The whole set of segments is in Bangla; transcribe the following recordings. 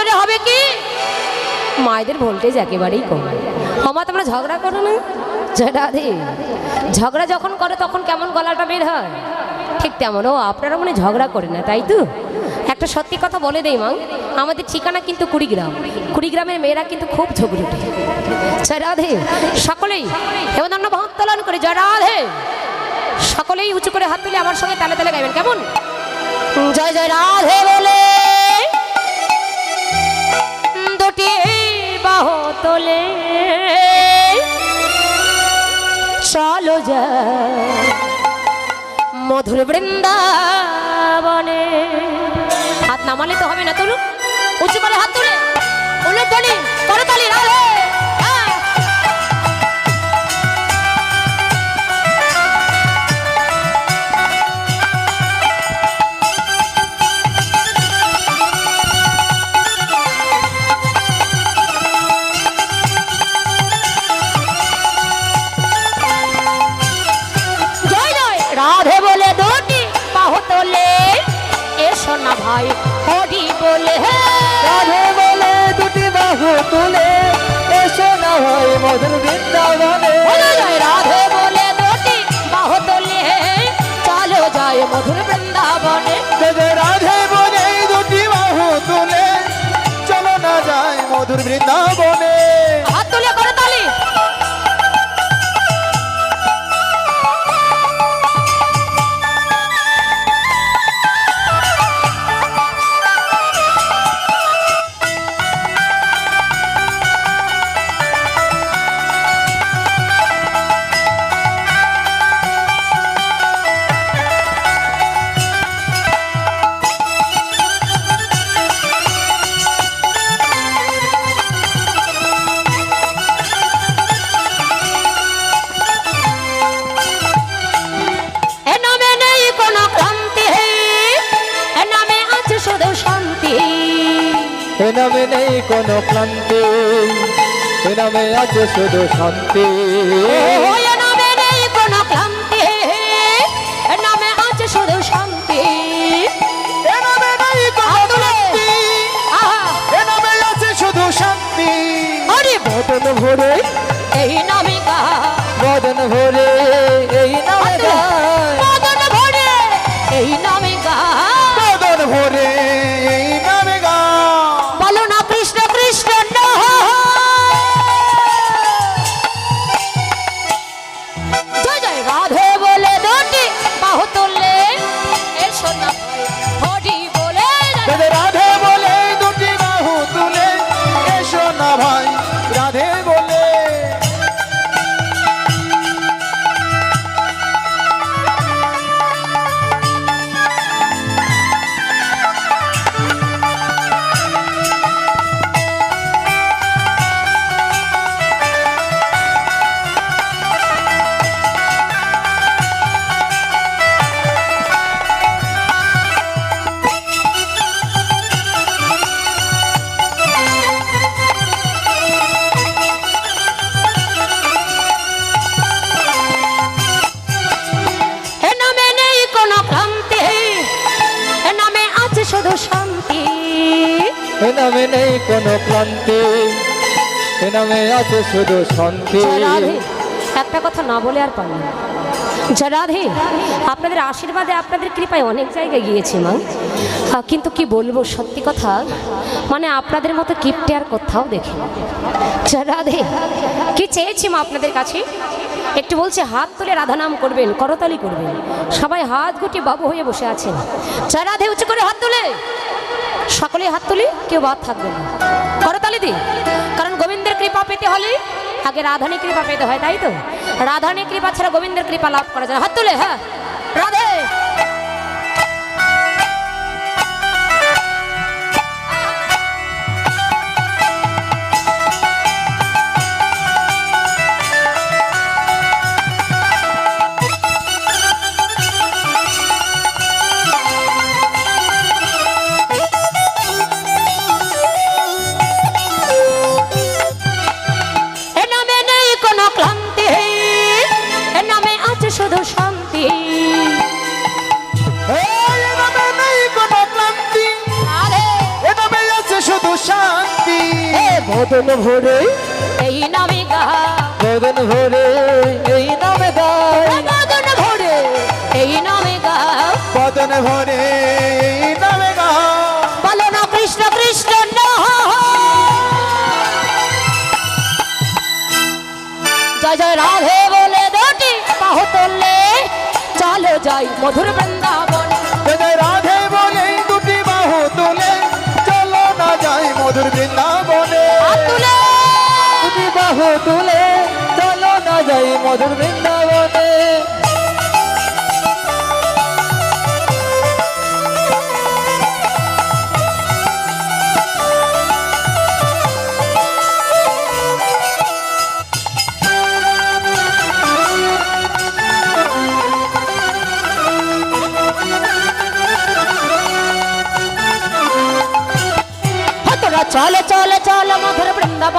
জোরে হবে কি? মায়েদের ভোল্টেজ একেবারেই কম। মামা তোমরা ঝগড়া করো না? রাধে ঝগড়া যখন করে, তখন কেমন গলাটা বের হয়? ঠিক তেমন ও আপনারা মনে ঝগড়া করে না, তাই তো? একটা সত্যি কথা বলে দেই, মাং। আমাদের ঠিকানা কিন্তু কুড়িগ্রাম। কুড়িগ্রামের মেয়েরা কিন্তু খুব ঝগড়ুটে জয় রাধে সকলেই এবার অন্য ভক্তলন করে জয় রাধে সকলেই উঁচু করে হাত তুলে আমার সঙ্গে তালে তালে গাইবেন, কেমন? জয় জয় রাধে বলে! বাহ তোলে। চলো যা মধুর বৃন্দাবনে। হাত নামালে তো হবে না তুলুন মধুর বৃন্দাবনে। রাধে বলে দুটি বাহু তোলে চলো যায় মধুর বৃন্দাবনে। দেবে রাধে বলে দুটি বাহু তুলে। চলো না যায় মধুর বৃন্দাবনে। নামে নেই কোনো ক্লান্তি। এ নামে আছে শুধু শান্তি। ও এ নামে নেই কোনো ক্লান্তি। এ নামে আছে শুধু শান্তি। একটা কথা না বলে আর পারলাম রাধে, আপনাদের আশীর্বাদে আপনাদের কৃপায় অনেক জায়গায় গিয়েছি, মা। কিন্তু কি বলব, সত্যি কথা মানে আপনাদের মতো কিপটে আর কোথাও দেখি রাধে, কি চেয়েছি, মা, আপনাদের কাছে? একটু বলছে, হাত তুলে রাধা নাম করবেন, করতালি করবেন। সবাই হাত গুটি বাবু হয়ে বসে আছেন। চাই রাধে, উঁচু করে হাত তুলে। সকলে হাত তুলি, কেউ বাদ থাকবে না। করতালি দি। কারণ গোবিন্দের কৃপা পেতে হলে আগে রাধানী কৃপা পেতে হয়, তাই তো? রাধানী কৃপা ছাড়া গোবিন্দের কৃপা লাভ করা যায় হাত তুলে হ্যাঁ। রাধে! বদন ভরে নামে গা বলো না কৃষ্ণ কৃষ্ণ জয় জয় রাধে বলে দুটি বাহু তুললে চলো যাই মধুর বৃন্দাবন। জয় রাধে বলে দুটি বাহু তুলে। চলো না যাই মধুর বৃন্দাবনে। তুলে। দুটি বাহু তুলে। চলো না যাই মধুর বৃন্দাবনে।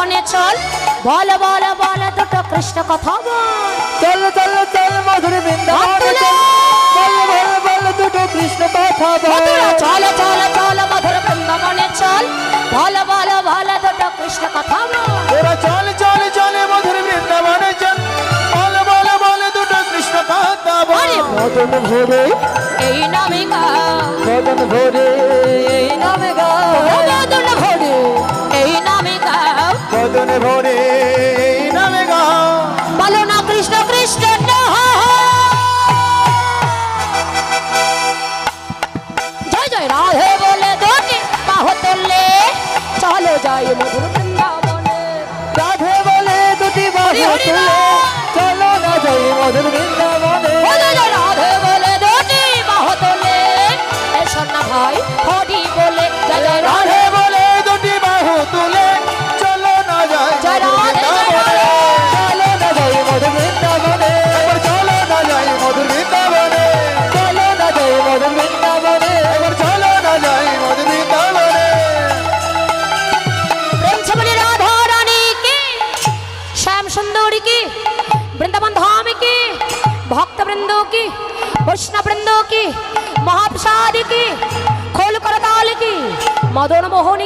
বৃন্দাবনে চল। বল বল বল দুটো কৃষ্ণ কথা বল। চল চল চল মধুর বৃন্দাবনে চল। বল বল বল দুটো কৃষ্ণ কথা বল। চল চল চল মধুর বৃন্দাবনে চল। বল বল বল দুটো কৃষ্ণ কথা বল। ওরা চল চল চলে মধুর বৃন্দাবনে চল। বল বল বল দুটো কৃষ্ণ কথা বল। বদন ভরে এই নামে গাও বদন ভরে এই নামে বদন ভরে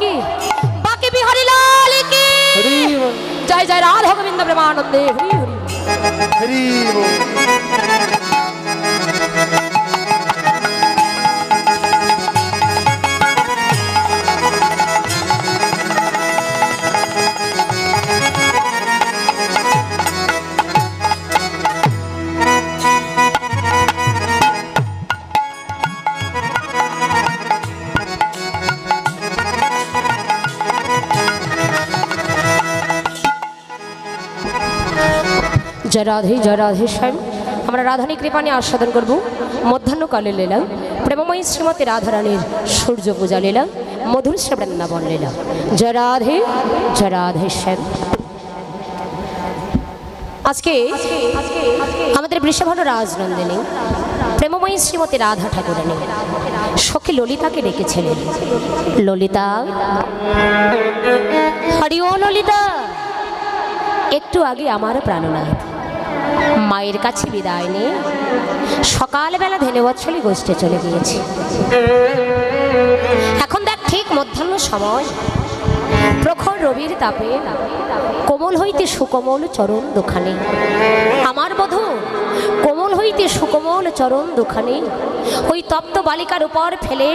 কি? বাকি বিহারি লাল কি? জয় জয় রাধা গোবিন্দ প্রেমানন্দে হরি হরি। হরি জয় রাধে জয় রাধে শ্যাম আমরা রাধানী কৃপা নিয়ে আস্বাদন করব। মধ্যাহ্নকালে লীলা, প্রেমময়ী শ্রীমতী রাধারানীর সূর্য পূজা লীলা, মধুর শ্রী বৃন্দাবন লীলা। জয় রাধে জয় রাধে শ্যাম আজকে আমাদের বৃষভানু রাজনন্দিনী, প্রেমময়ী শ্রীমতী রাধা ঠাকুরানী, সখী ললিতাকে ডেকেছিলেন। ললিতা হরি ও ললিতা, একটু আগে আমার প্রাণনাথ। মায়ের কাছে বিদায় নিয়ে সকালবেলা ধেনুবৎসলী গোষ্ঠে চলে গিয়েছে। এখন দেখ ঠিক মধ্যাহ্ন সময়। প্রখর রবির তাপে কোমল হইতে সুকোমল চরণ দুখানে। আমার বধূ, কোমল হইতে সুকোমল চরণ দুখানে। ওই তপ্ত বালিকার উপর ফেলে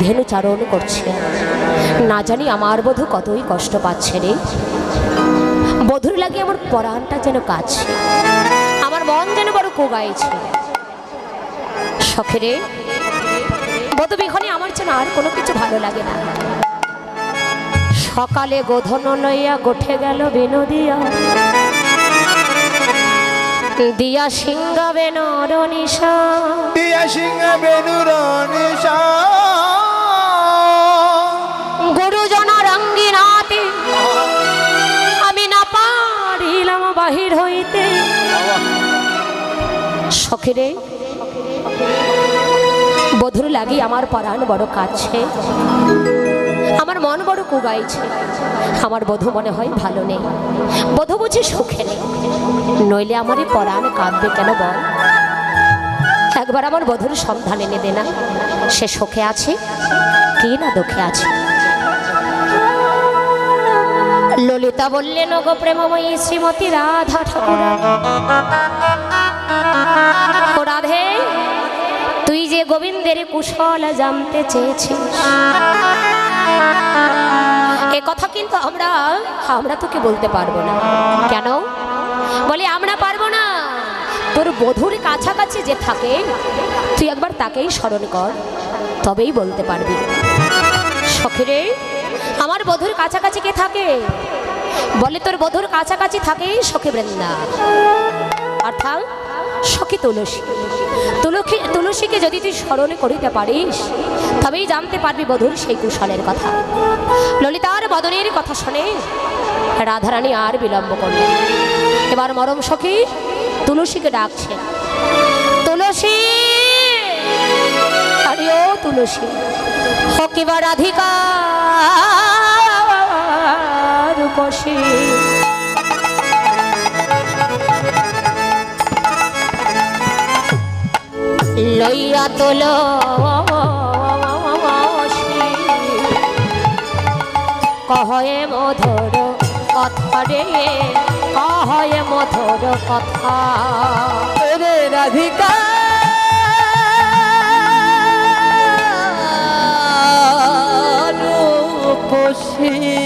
ধেনু চারণ করছে। না জানি আমার বধূ কতই কষ্ট পাচ্ছে রে। বধুর লাগে আমার পরাণটা যেন কাছে। মন যেন বড় কোগাইছে শখেরে বধু বিহনে আমার যেন আর কোনো কিছু ভালো লাগে না। সকালে গোধন লইয়া গোঠে গেল বিনোদিয়া। দিয়া সিংহাবে নরনিশা দিয়া সিংহ বেনুর নিশা। গুরুজন রঙ্গিনাতে আমি না পারিলাম বাহির হইতে। শখেরে বধুর লাগি আমার পরাণ বড় কাছে। আমার মন বড় কুগাইছে। আমার বধু মনে হয় ভালো নেই। বধু বুঝি সুখে নেই। নইলে আমারই পরাণ কাঁদবে কেন বল? একবার আমার বধুর সন্ধান এনে দে না। সে সুখে আছে কি না দুঃখে আছে? ললিতা বললেন গো প্রেমময়ী শ্রীমতী রাধা ঠাকুর। তুই যে গোবিন্দের কুশল জানতে চেয়েছিস। এ কথা কিন্তু আমরা আমরা তোকে বলতে পারব না। কেন? বলি, আমরা পারব না। তোর বধুর কাছাকাছি যে থাকে, তুই একবার তাকেই স্মরণ কর, তবেই বলতে পারবি। সখীরে, আমার বধুর কাছাকাছি কে থাকে? বলে, তোর বধুর কাছাকাছি থাকে সখী বৃন্দা অর্থাৎ সখী তুলসী। তুলসী তুলসীকে যদি তুই স্মরণ করিতে পারিস, তবেই জানতে পারবি বধুর সেই কুশলের কথা। ললিতার বদনের কথা শুনে রাধারানী আর বিলম্ব করলেন এবার মরম সখী তুলসীকে ডাকছে, তুলসী! আরে ও তুলসী হকিবা রাধিকা রূপসী। লইয়া তোল। কহয়ে মধুর কথা রে কহয়ে মধুর কথা। রে রাধিকা। রূপসী।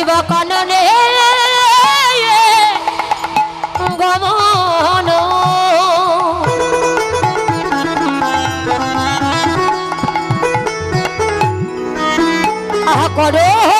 হকিবা কাননে গমন করো।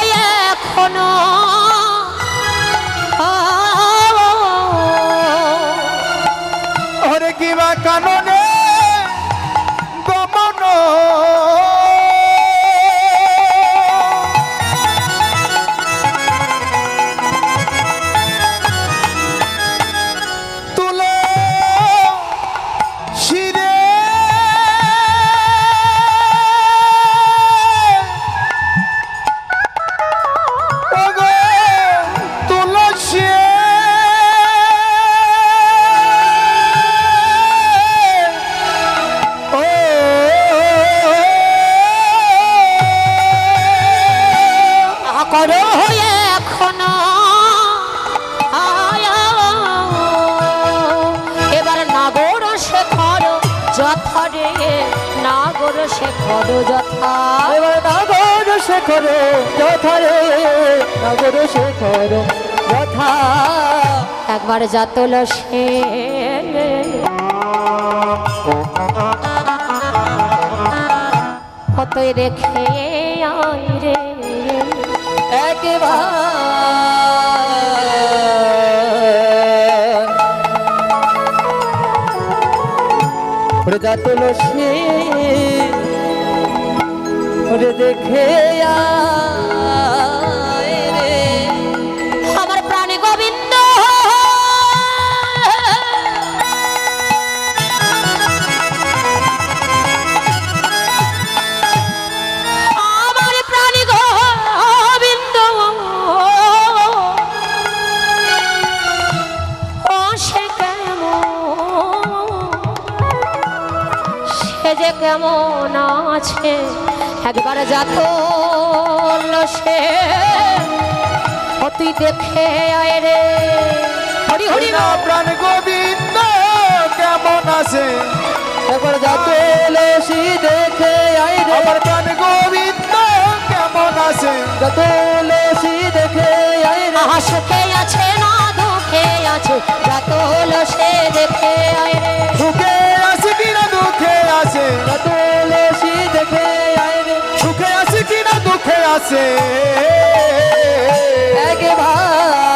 শেখর যথা। এবার নাগর শেখর যথা রে নাগর শেখর যথা। একবার যাতল সে। কতই রেখে আয় রে। একবার। ওরে যা তুলসী ওরে দেখে আয়। একবার যাত সে। তুই দেখে আয় রে। হরি হরি প্রাণ গোবিন্দ কেমন আছে? একবার যা তুলসী দেখে আয় রে। আমার প্রাণ গোবিন্দ কেমন আছে? যা তুলসী দেখে আয় রে। সুখে আছে না দুঃখে আছে? যাতল সে দেখে আয় রে। সুখে আছে কিনা দুঃখে আছে? যা তুলসী দেখে আছে। এক ভাই